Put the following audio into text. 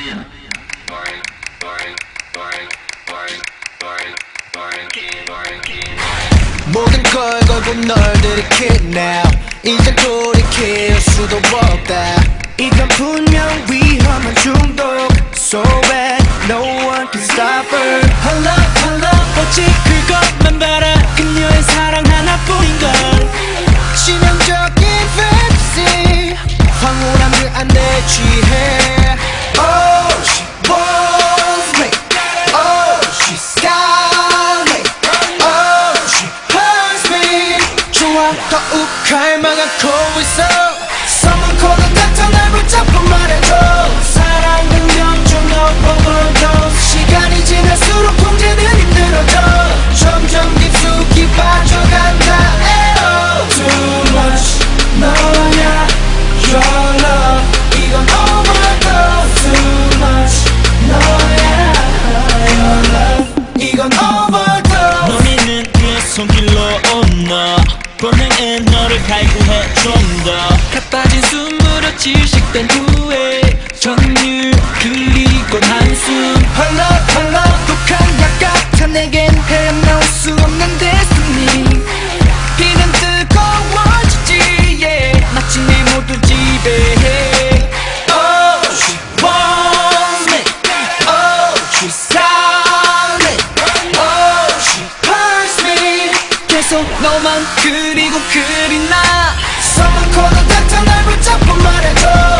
Korea. More than girl, girl, girl, girl, girl, girl, girl, girl, girl, girl, girl, girl, girl, girl, girl, girl, girl, girl, 더욱 갈망하고 있어 Someone call the doctor 날 붙잡고 말해줘 사랑은 점점 더 overdose 질식된 후에 전율 그리고 한숨 헐렁 헐렁 독한 약 같아 내겐 헤어나올 수 없는 destiny 비는 뜨거워지지 yeah. 마치 내 모두 지배해. Oh she wants Oh she's me Oh she hurts 계속 너만 그리고 그리나 Call the doctor 날 붙잡고 말해줘